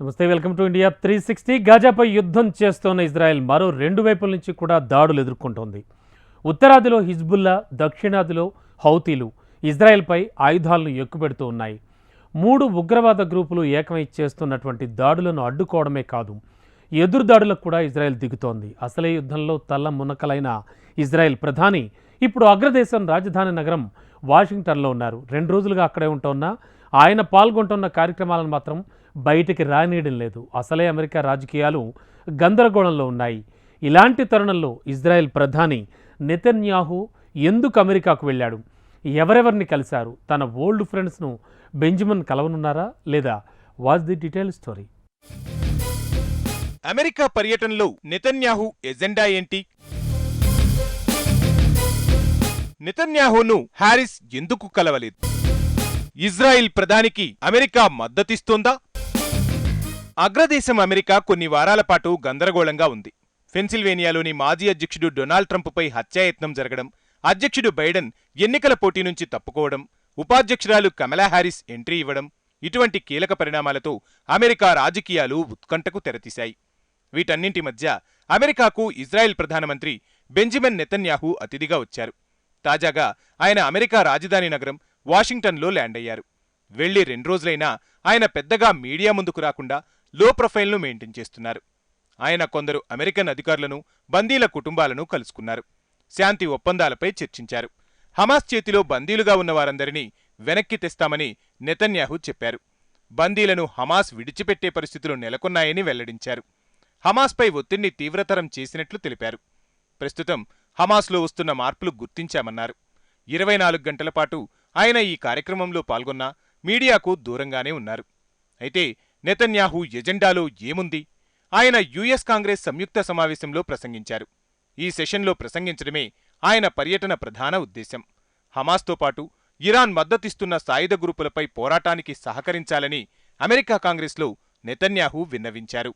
నమస్తే welcome to India three sixty. గాజాపై యుద్ధం చేస్తోన్న ఇజ్రాయెల్ మరో రెండు వైపుల నుంచి కూడా దాడులు ఎదుర్కొంటోంది. ఉత్తరాదిలో హిజ్బుల్లా దక్షిణాదిలో హౌతీలు ఇజ్రాయెల్పై ఆయుధాలను ఎక్కుపెడుతూ ఉన్నాయి. మూడు ఉగ్రవాద గ్రూపులు ఏకమై చేస్తున్నటువంటి దాడులను అడ్డుకోవడమే కాదు ఎదురు దాడులకు కూడా ఇజ్రాయెల్ దిగుతోంది. అసలే యుద్ధంలో తల్ల మునకలైన ఇజ్రాయెల్ ప్రధాని ఇప్పుడు అగ్రదేశం రాజధాని నగరం వాషింగ్టన్లో ఉన్నారు. రెండు రోజులుగా అక్కడే ఉంటున్నా ఆయన పాల్గొంటున్న కార్యక్రమాలను మాత్రం బయటికి రానియడం లేదు. అసలే అమెరికా రాజకీయాలు గందరగోళంలో ఉన్నాయి. ఇలాంటి తరుణంలో ఇజ్రాయెల్ ప్రధాని నెతన్యాహు ఎందుకు అమెరికాకు వెళ్ళాడు? ఎవరెవరిని కలిశారు? తన ఓల్డ్ ఫ్రెండ్స్ను బెంజమిన్ కలవనున్నారా? లేదా? Was the detail story. America పర్యటనలో నెతన్యాహు ఎజెండా ఏంటి? నెతన్యాహును హ్యారిస్ ఎందుకు కలవలేదు? ఇజ్రాయిల్ ప్రధానికి అమెరికా మద్దతిస్తోందా? అగ్రదేశం అమెరికా కొన్ని వారాల పాటు గందరగోళంగా ఉంది. పెన్సిల్వేనియాలోని మాజీ అధ్యక్షుడు డొనాల్డ్ ట్రంప్పై హత్యాయత్నం జరగడం అధ్యక్షుడు బైడెన్ ఎన్నికల పోటీ నుంచి తప్పుకోవడం ఉపాధ్యక్షురాలు కమలా హ్యారిస్ ఎంట్రీ ఇవ్వడం ఇటువంటి కీలక పరిణామాలతో అమెరికా రాజకీయాలు ఉత్కంఠకు తెరతీశాయి. వీటన్నింటి మధ్య అమెరికాకు ఇజ్రాయెల్ ప్రధానమంత్రి బెంజమిన్ నెతన్యాహు అతిథిగా వచ్చారు. తాజాగా ఆయన అమెరికా రాజధాని నగరం వాషింగ్టన్లో ల్యాండ్ అయ్యారు. వెళ్ళి రెండు రోజులైనా ఆయన పెద్దగా మీడియా ముందుకు రాకుండా లో ప్రొఫైల్ను మెయింటైన్ చేస్తున్నారు. ఆయన కొందరు అమెరికన్ అధికారులను బందీల కుటుంబాలను కలుసుకున్నారు. శాంతి ఒప్పందాలపై చర్చించారు. హమాస్ చేతిలో బందీలుగా ఉన్న వారందరినీ వెనక్కి తెస్తామని నెతన్యాహు చెప్పారు. బందీలను హమాస్ విడిచిపెట్టే పరిస్థితులు నెలకొన్నాయని వెల్లడించారు. హమాస్పై ఒత్తిడిని తీవ్రతరం చేసినట్లు తెలిపారు. ప్రస్తుతం హమాస్లో వస్తున్న మార్పులు గుర్తించామన్నారు. ఇరవై నాలుగు గంటల పాటు ఆయన ఈ కార్యక్రమంలో పాల్గొన్న మీడియాకు దూరంగానే ఉన్నారు. అయితే నెతన్యాహు ఎజెండాలో ఏముంది? ఆయన యుఎస్ కాంగ్రెస్ సంయుక్త సమావేశంలో ప్రసంగించారు. ఈ సెషన్లో ప్రసంగించడమే ఆయన పర్యటన ప్రధాన ఉద్దేశం హమాస్తో పాటు ఇరాన్ మద్దతిస్తున్న సాయుధ గ్రూపులపై పోరాటానికి సహకరించాలని అమెరికా కాంగ్రెస్లో నెతన్యాహు విన్నవించారు.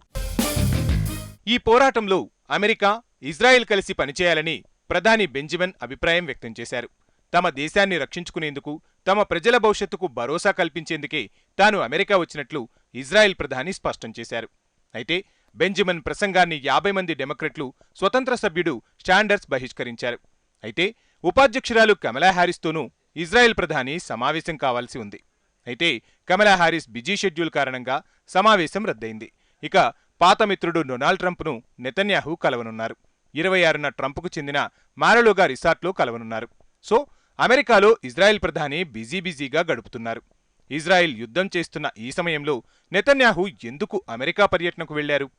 ఈ పోరాటంలో అమెరికా ఇజ్రాయెల్ కలిసి పనిచేయాలని ప్రధాని బెంజమిన్ అభిప్రాయం వ్యక్తం చేశారు. తమ దేశాన్ని రక్షించుకునేందుకు తమ ప్రజల భవిష్యత్తుకు భరోసా కల్పించేందుకే తాను అమెరికా వచ్చినట్లు ఇజ్రాయెల్ ప్రధాని స్పష్టం చేశారు. అయితే బెంజమిన్ ప్రసంగాన్ని యాభై మంది డెమోక్రట్లు స్వతంత్ర సభ్యుడు స్టాండర్స్ బహిష్కరించారు. అయితే ఉపాధ్యక్షురాలు కమలా హ్యారిస్తోనూ ఇజ్రాయెల్ ప్రధాని సమావేశం కావాల్సి ఉంది. అయితే కమలా హ్యారిస్ బిజీ షెడ్యూల్ కారణంగా సమావేశం రద్దయింది. ఇక పాత మిత్రుడు డొనాల్డ్ ట్రంప్ను నెతన్యాహు కలవనున్నారు. ఇరవై ఆరున ట్రంప్కు చెందిన మారలోగా రిసార్ట్లో కలవనున్నారు. సో అమెరికాలో ఇజ్రాయెల్ ప్రధాని బిజీ బిజీగా గడుపుతున్నారు. ఇజ్రాయెల్ యుద్ధం చేస్తున్న ఈ సమయంలో నెతన్యాహు ఎందుకు అమెరికా పర్యటనకు వెళ్ళారు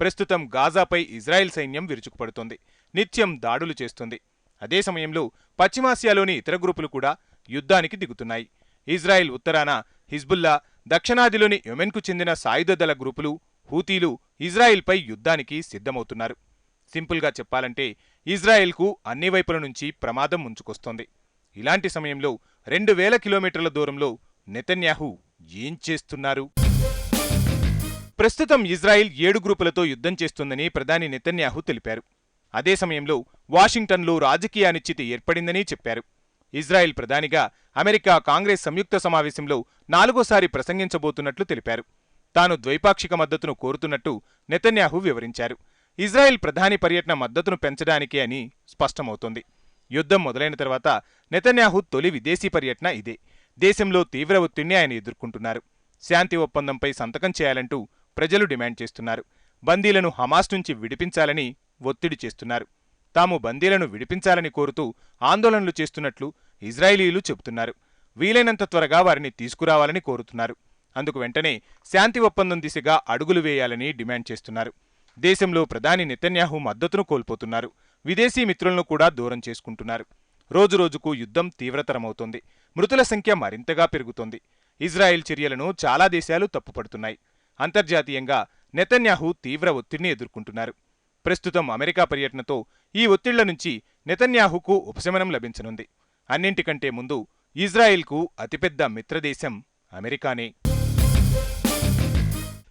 ప్రస్తుతం గాజాపై ఇజ్రాయెల్ సైన్యం విరుచుకుపడుతోంది. నిత్యం దాడులు చేస్తుంది. అదే సమయంలో పశ్చిమాసియాలోని ఇతర గ్రూపులు కూడా యుద్ధానికి దిగుతున్నాయి. ఇజ్రాయెల్ ఉత్తరాన హిజ్బుల్లా దక్షిణాదిలోని యెమెన్కు చెందిన సాయుధ దళ గ్రూపులు హూతీలు ఇజ్రాయెల్పై యుద్ధానికి సిద్ధమవుతున్నారు. సింపుల్గా చెప్పాలంటే ఇజ్రాయెల్కు అన్ని వైపుల నుంచి ప్రమాదం ముంచుకొస్తోంది. ఇలాంటి సమయంలో రెండు వేల కిలోమీటర్ల దూరంలో నెతన్యాహు ఏం చేస్తున్నారు? ప్రస్తుతం ఇజ్రాయెల్ ఏడు గ్రూపులతో యుద్ధం చేస్తుందని ప్రధాని నెతన్యాహు తెలిపారు. అదే సమయంలో వాషింగ్టన్లో రాజకీయ అనిశ్చితి ఏర్పడిందని చెప్పారు. ఇజ్రాయెల్ ప్రధానిగా అమెరికా కాంగ్రెస్ సంయుక్త సమావేశంలో నాలుగోసారి ప్రసంగించబోతున్నట్లు తెలిపారు. తాను ద్వైపాక్షిక మద్దతును కోరుతున్నట్టు నెతన్యాహు వివరించారు. ఇజ్రాయెల్ ప్రధాని పర్యటన మద్దతును పెంచడానికే అని స్పష్టమవుతోంది. యుద్ధం మొదలైన తర్వాత నెతన్యాహు తొలి విదేశీ పర్యటన ఇదే. దేశంలో తీవ్ర ఒత్తిడిని ఆయన ఎదుర్కొంటున్నారు. శాంతి ఒప్పందంపై సంతకం చేయాలంటూ ప్రజలు డిమాండ్ చేస్తున్నారు. బందీలను హమాస్ నుంచి విడిపించాలని ఒత్తిడి చేస్తున్నారు. తాము బందీలను విడిపించాలని కోరుతూ ఆందోళనలు చేస్తున్నట్లు ఇజ్రాయిలీలు చెబుతున్నారు. వీలైనంత త్వరగా వారిని తీసుకురావాలని కోరుతున్నారు. అందుకు వెంటనే శాంతి ఒప్పందం దిశగా అడుగులు వేయాలని డిమాండ్ చేస్తున్నారు. దేశంలో ప్రధాని నెతన్యాహు మద్దతును కోల్పోతున్నారు. విదేశీ మిత్రులను కూడా దూరం చేసుకుంటున్నారు. రోజురోజుకు యుద్ధం తీవ్రతరమవుతోంది. మృతుల సంఖ్య మరింతగా పెరుగుతోంది. ఇజ్రాయెల్ చర్యలను చాలా దేశాలు తప్పుపడుతున్నాయి. అంతర్జాతీయంగా నెతన్యాహు తీవ్ర ఒత్తిడిని ఎదుర్కొంటున్నారు. ప్రస్తుతం అమెరికా పర్యటనతో ఈ ఒత్తిళ్ళ నుంచి నెతన్యాహుకు ఉపశమనం లభించనుంది. అన్నింటికంటే ముందు ఇజ్రాయెల్కు అతిపెద్ద మిత్రదేశం అమెరికానే.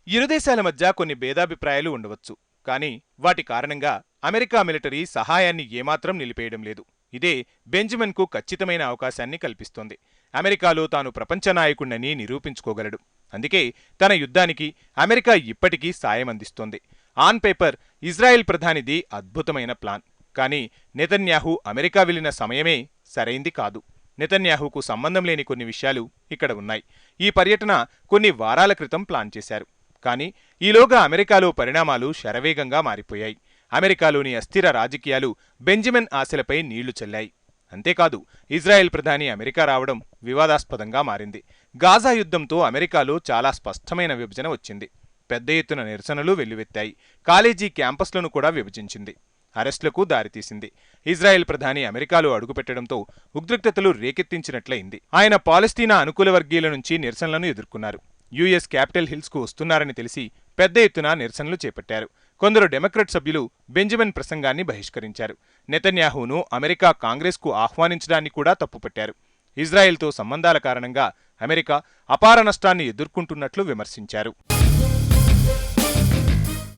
ఇరు దేశాల మధ్య కొన్ని భేదాభిప్రాయాలు ఉండవచ్చు. కానీ వాటి కారణంగా అమెరికా మిలిటరీ సహాయాన్ని ఏమాత్రం నిలిపేయడం లేదు. ఇదే బెంజమిన్కు ఖచ్చితమైన అవకాశాన్ని కల్పిస్తోంది. అమెరికాలో తాను ప్రపంచ నాయకుణ్ణని నిరూపించుకోగలడు. అందుకే తన యుద్ధానికి అమెరికా ఇప్పటికీ సాయం అందిస్తోంది. ఆన్ పేపర్ ఇజ్రాయెల్ ప్రధానిది అద్భుతమైన ప్లాన్. కానీ నెతన్యాహు అమెరికా వెళ్ళిన సమయమే సరైంది కాదు. నెతన్యాహుకు సంబంధం లేని కొన్ని విషయాలు ఇక్కడ ఉన్నాయి. ఈ పర్యటన కొన్ని వారాల క్రితం ప్లాన్ చేశారు. కానీ ఈలోగా అమెరికాలో పరిణామాలు శరవేగంగా మారిపోయాయి. అమెరికాలోని అస్థిర రాజకీయాలు బెంజమిన్ ఆశలపై నీళ్ళు చల్లాయి. అంతేకాదు ఇజ్రాయెల్ ప్రధాని అమెరికా రావడం వివాదాస్పదంగా మారింది. గాజా యుద్ధంతో అమెరికాలో చాలా స్పష్టమైన విభజన వచ్చింది. పెద్ద ఎత్తున నిరసనలు వెల్లువెత్తాయి. కాలేజీ క్యాంపస్లను కూడా విభజించింది. అరెస్టులకు దారితీసింది. ఇజ్రాయెల్ ప్రధాని అమెరికాలో అడుగుపెట్టడంతో ఉద్రిక్తతలు రేకెత్తించినట్లయింది. ఆయన పాలస్తీనా అనుకూల వర్గీయుల నుంచి నిరసనలను ఎదుర్కొన్నారు. యుఎస్ క్యాపిటల్ హిల్స్కు వస్తున్నారని తెలిసి పెద్ద ఎత్తున నిరసనలు చేపట్టారు. కొందరు డెమోక్రట్ సభ్యులు బెంజమిన్ ప్రసంగాన్ని బహిష్కరించారు. నెతన్యాహును అమెరికా కాంగ్రెస్కు ఆహ్వానించడాన్ని కూడా తప్పుపట్టారు. ఇజ్రాయెల్తో సంబంధాల కారణంగా అమెరికా అపార నష్టాన్ని ఎదుర్కొంటున్నట్లు విమర్శించారు.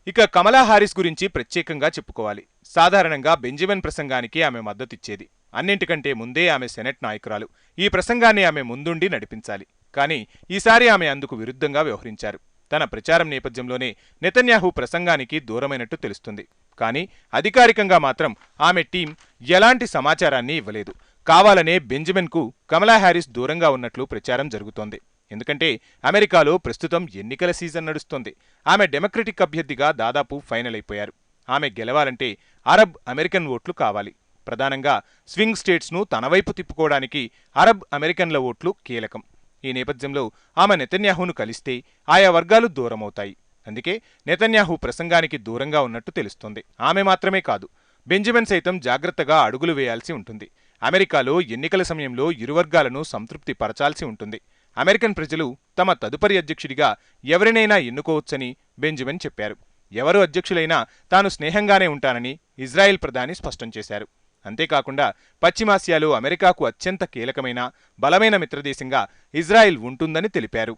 ఇక కమలా హారిస్ గురించి ప్రత్యేకంగా చెప్పుకోవాలి. సాధారణంగా బెంజమిన్ ప్రసంగానికి ఆమె మద్దతిచ్చేది. అన్నింటికంటే ముందే ఆమె సెనెట్ నాయకురాలు. ఈ ప్రసంగాన్ని ఆమె ముందుండి నడిపించాలి. కానీ ఈసారి ఆమె అందుకు విరుద్ధంగా వ్యవహరించారు. తన ప్రచారం నేపథ్యంలోనే నెతన్యాహు ప్రసంగానికి దూరమైనట్టు తెలుస్తుంది. కానీ అధికారికంగా మాత్రం ఆమె టీం ఎలాంటి సమాచారాన్ని ఇవ్వలేదు. కావాలనే బెంజమిన్కు కమలా హ్యారిస్ దూరంగా ఉన్నట్లు ప్రచారం జరుగుతోంది. ఎందుకంటే అమెరికాలో ప్రస్తుతం ఎన్నికల సీజన్ నడుస్తోంది. ఆమె డెమోక్రటిక్ అభ్యర్థిగా దాదాపు ఫైనల్ అయిపోయారు. ఆమె గెలవాలంటే అరబ్ అమెరికన్ ఓట్లు కావాలి. ప్రధానంగా స్వింగ్ స్టేట్స్ను తన వైపు తిప్పుకోవడానికి అరబ్ అమెరికన్ల ఓట్లు కీలకం. ఈ నేపథ్యంలో ఆమె నెతన్యాహును కలిస్తే ఆయా వర్గాలు దూరమవుతాయి. అందుకే నెతన్యాహు ప్రసంగానికి దూరంగా ఉన్నట్టు తెలుస్తోంది. ఆమె మాత్రమే కాదు బెంజమిన్ సైతం జాగ్రత్తగా అడుగులు వేయాల్సి ఉంటుంది. అమెరికాలో ఎన్నికల సమయంలో ఇరు వర్గాలను సంతృప్తి పరచాల్సి ఉంటుంది. అమెరికన్ ప్రజలు తమ తదుపరి అధ్యక్షుడిగా ఎవరినైనా ఎన్నుకోవచ్చని బెంజమిన్ చెప్పారు. ఎవరు అధ్యక్షులైనా తాను స్నేహంగానే ఉంటానని ఇజ్రాయెల్ ప్రధాని స్పష్టం చేశారు. అంతేకాకుండా పశ్చిమాసియాలో అమెరికాకు అత్యంత కీలకమైన బలమైన మిత్రదేశంగా ఇజ్రాయెల్ ఉంటుందని తెలిపారు.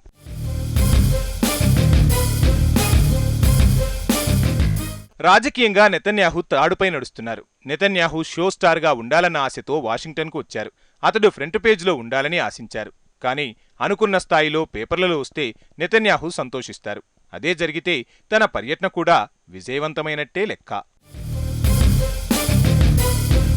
రాజకీయంగా నెతన్యాహు తాడుపై నడుస్తున్నారు. నెతన్యాహు షో స్టార్గా ఉండాలన్న ఆశతో వాషింగ్టన్కు వచ్చారు. అతడు ఫ్రంట్ పేజ్లో ఉండాలని ఆశించారు. కానీ అనుకున్న స్థాయిలో పేపర్లలో వస్తే నెతన్యాహు సంతోషిస్తారు. అదే జరిగితే తన పర్యటన కూడా విజయవంతమైనట్టే లెక్క.